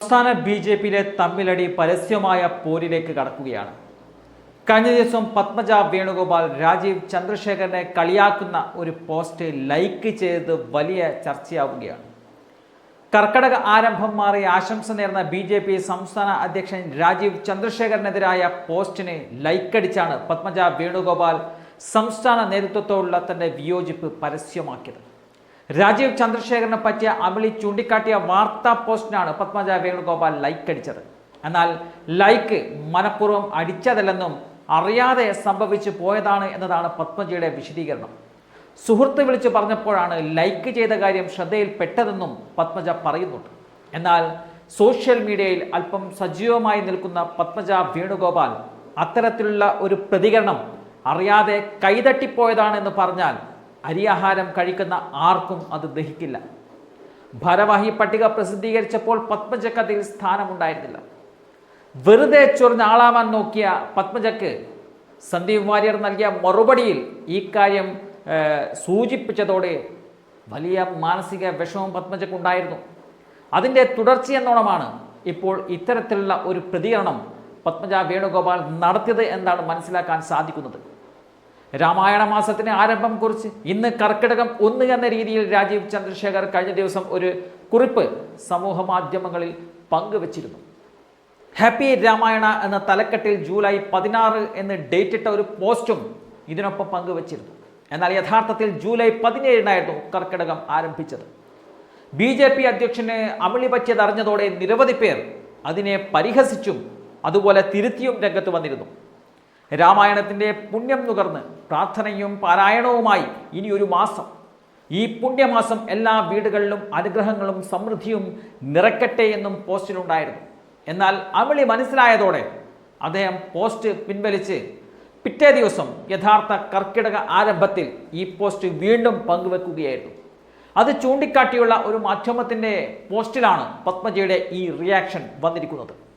സംസ്ഥാന B J പിയിലെ തമ്മിലടി പരസ്യമായ പോരിലേക്ക് കടക്കുകയാണ്. കഴിഞ്ഞ ദിവസം പത്മജ വേണുഗോപാൽ രാജീവ് ചന്ദ്രശേഖരനെ കളിയാക്കുന്ന ഒരു പോസ്റ്റ് ലൈക്ക് ചെയ്തത് വലിയ ചർച്ചയാവുകയാണ്. കർക്കടക ആരംഭം മാറി ആശംസ നേർന്ന ബി ജെ പി സംസ്ഥാന അധ്യക്ഷൻ രാജീവ് ചന്ദ്രശേഖരനെതിരായ പോസ്റ്റിനെ ലൈക്കടിച്ചാണ് പത്മജ വേണുഗോപാൽ സംസ്ഥാന നേതൃത്വത്തോടുള്ള തന്റെ വിയോജിപ്പ് പരസ്യമാക്കിയത്. രാജീവ് ചന്ദ്രശേഖരനെ പറ്റിയ അമളി ചൂണ്ടിക്കാട്ടിയ വാർത്താ പോസ്റ്റിനാണ് പത്മജ വേണുഗോപാൽ ലൈക്ക് അടിച്ചത്. എന്നാൽ ലൈക്ക് മനഃപൂർവം അടിച്ചതല്ലെന്നും അറിയാതെ സംഭവിച്ചു പോയതാണ് എന്നതാണ് പത്മജയുടെ വിശദീകരണം. സുഹൃത്ത് വിളിച്ച് പറഞ്ഞപ്പോഴാണ് ലൈക്ക് ചെയ്ത കാര്യം ശ്രദ്ധയിൽപ്പെട്ടതെന്നും പത്മജ പറയുന്നുണ്ട്. എന്നാൽ സോഷ്യൽ മീഡിയയിൽ അല്പം സജീവമായി നിൽക്കുന്ന പത്മജ വേണുഗോപാൽ അത്തരത്തിലുള്ള ഒരു പ്രതികരണം അറിയാതെ കൈതട്ടിപ്പോയതാണെന്ന് പറഞ്ഞാൽ അരിയാഹാരം കഴിക്കുന്ന ആർക്കും അത് ദഹിക്കില്ല. ഭാരവാഹി പട്ടിക പ്രസിദ്ധീകരിച്ചപ്പോൾ പത്മജക്ക് അതിൽ സ്ഥാനമുണ്ടായിരുന്നില്ല. വെറുതെ ചൊറിഞ്ഞ ആളാവാൻ നോക്കിയ പത്മജക്ക് സന്ദീപ് വാര്യർ നൽകിയ മറുപടിയിൽ ഈ കാര്യം സൂചിപ്പിച്ചതോടെ വലിയ മാനസിക വിഷമം പത്മജക്ക് ഉണ്ടായിരുന്നു അതിന്റെ തുടർച്ചയെന്നോണമാണ് ഇപ്പോൾ ഇത്തരത്തിലുള്ള ഒരു പ്രതികരണം പത്മജ വേണുഗോപാൽ നടത്തിയത് എന്നാണ് മനസ്സിലാക്കാൻ സാധിക്കുന്നത്. രാമായണ മാസത്തിന് ആരംഭം കുറിച്ച് ഇന്ന് കർക്കിടകം ഒന്ന് എന്ന രീതിയിൽ രാജീവ് ചന്ദ്രശേഖർ കഴിഞ്ഞ ദിവസം ഒരു കുറിപ്പ് സമൂഹ മാധ്യമങ്ങളിൽ പങ്കുവച്ചിരുന്നു. ഹാപ്പി രാമായണ എന്ന തലക്കെട്ടിൽ ജൂലൈ പതിനാറ് എന്ന് ഡേറ്റ് ഇട്ട ഒരു പോസ്റ്റും ഇതിനൊപ്പം പങ്കുവച്ചിരുന്നു. എന്നാൽ യഥാർത്ഥത്തിൽ ജൂലൈ പതിനേഴിനായിരുന്നു കർക്കിടകം ആരംഭിച്ചത്. ബി ജെ പി അധ്യക്ഷന് അമിളി പറ്റിയതറിഞ്ഞതോടെ നിരവധി പേർ അതിനെ പരിഹസിച്ചും അതുപോലെ തിരുത്തിയും രംഗത്ത് വന്നിരുന്നു. രാമായണത്തിന്റെ പുണ്യം നുകർന്ന് പ്രാർത്ഥനയും പാരായണവുമായി ഇനി ഒരു മാസം. ഈ പുണ്യമാസം എല്ലാ വീടുകളിലും അനുഗ്രഹങ്ങളും സമൃദ്ധിയും നിറക്കട്ടെ എന്നും പോസ്റ്റിലുണ്ടായിരുന്നു. എന്നാൽ അമിളി മനസ്സിലായതോടെ അദ്ദേഹം പോസ്റ്റ് പിൻവലിച്ച് പിറ്റേ ദിവസം യഥാർത്ഥ കർക്കിടക ആരംഭത്തിൽ ഈ പോസ്റ്റ് വീണ്ടും പങ്കുവെക്കുകയായിരുന്നു. അത് ചൂണ്ടിക്കാട്ടിയുള്ള ഒരു മാധ്യമത്തിന്റെ പോസ്റ്റിലാണ് പത്മജയുടെ ഈ റിയാക്ഷൻ വന്നിരിക്കുന്നത്.